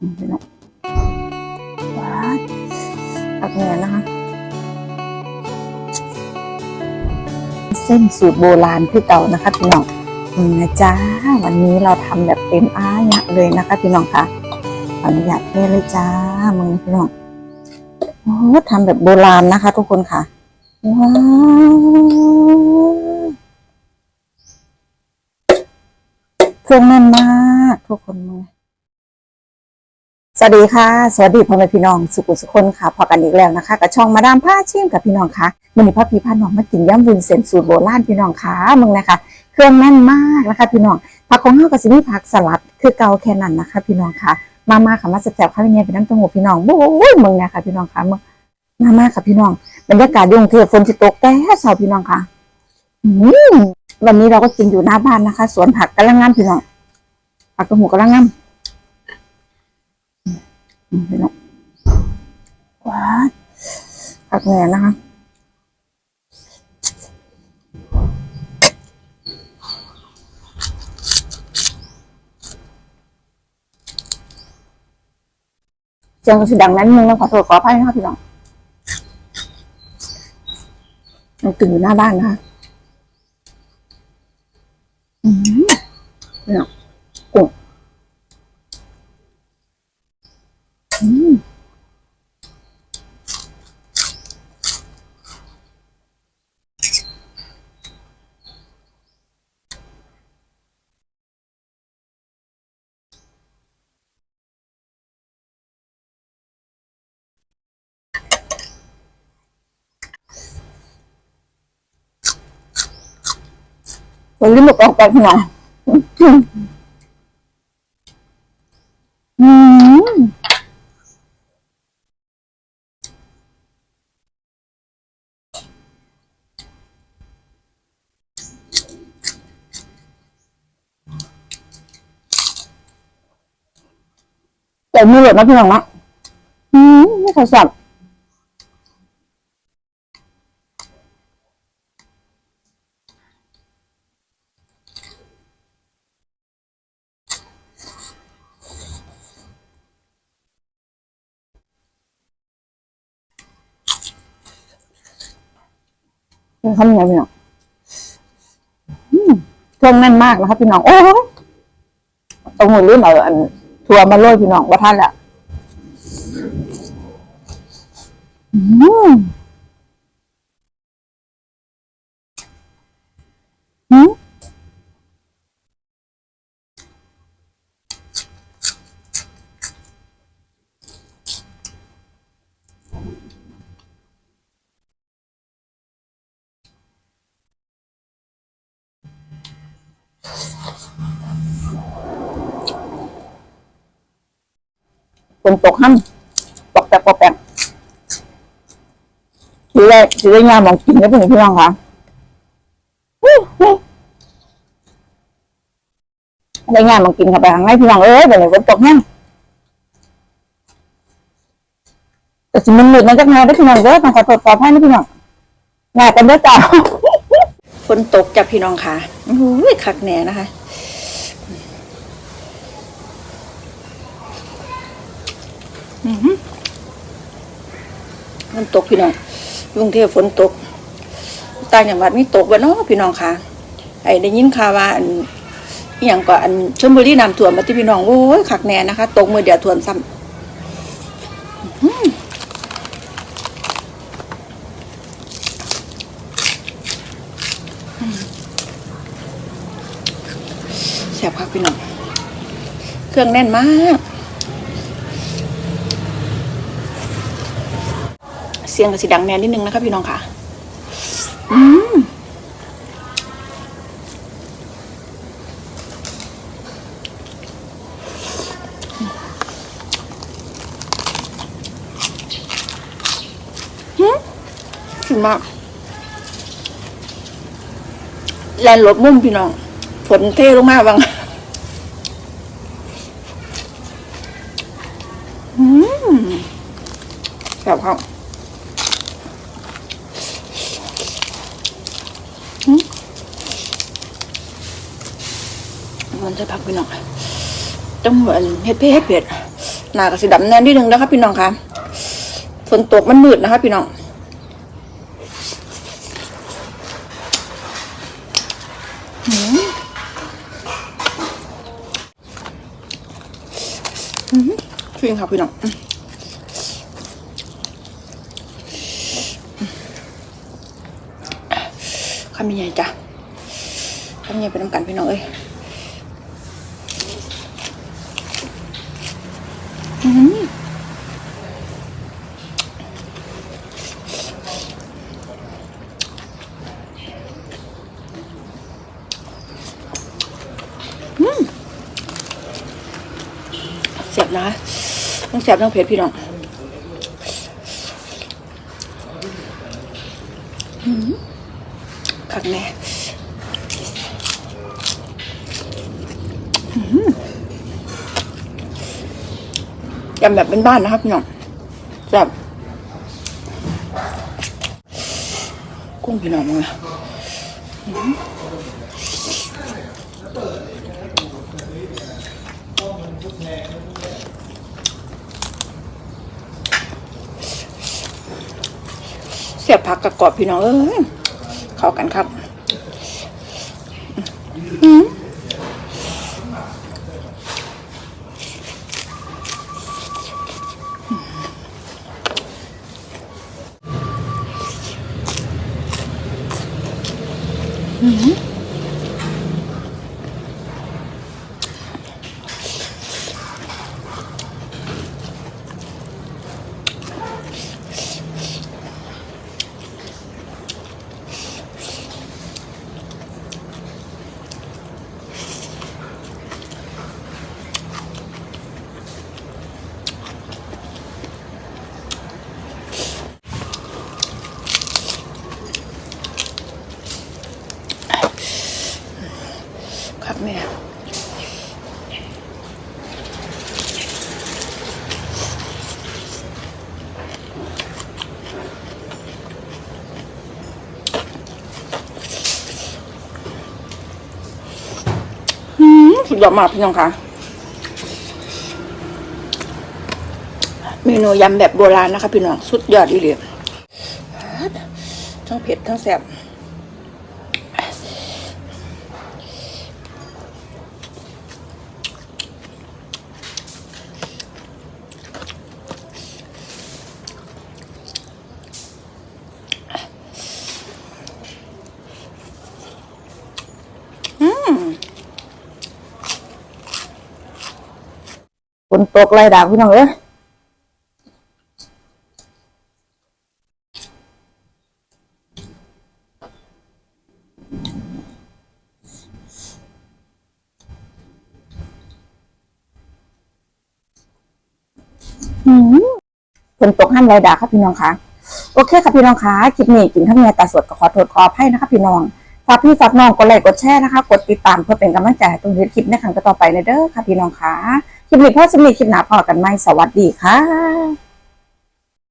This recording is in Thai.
พี่น้องว้าวผักแหนนะคะ เส้นสูตรโบราณที่เก่านะคะพี่น้องนะจ้าวันนี้เราทำแบบเต็มอ้ายะเลยนะคะพี่น้องค่ะขออนุญาตเทเลยจ้ามึงพี่น้องโอ้ทำแบบโบราณนะคะ ทุกคนค่ะว้าวเครื่องแน่นมาก ทุกคนมึง สวัสดีค่ะ สวัสดีพ่อแม่พี่น้องสุขุสุขคนค่ะพอกันอีกแล้วนะคะกับช่องมาดามผ้าชิมกับพี่น้องค่ะวันนี้พ่อพี่พ่อน้องมากินย่ำวุ้นเส้นสูตรโบราณพี่น้องค่ะมึงนะคะ เครื่องแน่นมากนะคะ พี่น้องผักของเฮากับสิมีผักสลัดคือเกาแค่นั้นนะคะ พี่น้องค่ะ มามาค่ะมาแซ่บๆข้าวเงี้ยเป็นน้ำต้าหู้พี่น้องโอ้ยมึงนะคะพี่น้องค่ะมึงมามาค่ะพี่น้องบรรยากาศยุ่งเทพฝนจะตกแต่เช้าพี่น้องค่ะวันนี้เราก็กินอยู่หน้าบ้านนะคะ สวนผักกำลังงามพี่น้องผักกระหูกำลังงาม อืมพี่น้องว้าวผักแหนนะคะเสียงก็สิดังนั้นนึงต้องขอโทษขออภัยนะคะพี่น้องเราตื่นอยู่หน้าบ้านนะคะอืมเนี่ย วันนี้หมดออกไปพี่น้องอืมแต่มือหลุดนะพี่น้องนะอืมไม่ขอสับ เป็นข้าวเหนียวพี่น้องเครื่องแน่นมากนะครับพี่น้อง โอ้ตรงหัวลืมเอาอันทัวร์มาโรยพี่น้องว่าท่านละอืม นตกห้ำตกแปกปอกแปกทีแรกทีแรกงานมองกินได้เป็นพี่น้องค่ะอื้อหือได้งานมองกินเข้าไปข้างในพี่น้องเอ้ยเดี๋ยวฝนตกแห้งแต่สิมันหลุดมาจากงานได้พี่น้องเด้อต้องขอโทษขออภัยนะพี่น้องงานกันเด้อจ้าฝนตกจากพี่น้องค่ะโอ้ยคักแหน่นะคะ ฝนตกพี่น้องกรุงเทพฝนตก ต่างจังหวัดมีตกบ่เนาะพี่น้องค่ะ ไอ้ได้ยินข่าวว่าอันอย่างก็อันชลบุรีน้ำท่วมมาที่พี่น้องโอ้ยคักแน่นะคะ ตกมือเดียวท่วมซ้ำแซ่บครับพี่น้อง เครื่องแน่นมาก เสียงกับสีดังแนนนิดนึงนะคะพี่น้องค่ะอืมหืมถึงมากแลนรถมุ่มพี่น้องฝนเทลงมากบ้างอืมแบบเขา มันจะพักไปหน่อยต้องเหมือนเฮ็ดเผ็ดเฮ็ดเผ็ดหนากับสีดำแน่นนิดนึงนะคะพี่น้องคะฝนตกมันมืดนะคะพี่น้องหืมหืมฟินค่ะพี่น้องอืมคำยังไงจ้ะคำยังไงเป็นน้ำกันพี่น้องเอ้ย สียบนะต้องเสียบต้องเผ็ดพี่น้องขักแน่ยำแบบเป็นบ้านนะครับพี่น้องแซ่บกุ้งพี่น้องมึงอะหืม เสียบผักกับกรอบพี่น้องเอ้ยเข้ากันครับ อืม ยอดมากพี่น้องคะเมนูยำแบบโบราณนะคะ พี่น้องสุดยอดอีเลียทั้งเผ็ดทั้งแซ่บ ฝนตกไรดาพี่น้องเอ้ยฝนตกห้ามไรดาครับพี่น้องคะโอเคครับพี่น้องคะคลิปนี้กินข้าวเมียตาสดก็ขอโทษขออภัยนะคะพี่น้องฝากพี่ฝากน้องกดไลค์กดแชร์นะคะ กดติดตามเพื่อเป็นกำลังใจให้ตรงนี้คลิปในครั้งต่อไปเลยเด้อค่ะพี่น้องคะ คลิปนี้พ่อจะมีคลิปหนาพอกันไหมสวัสดีค่ะ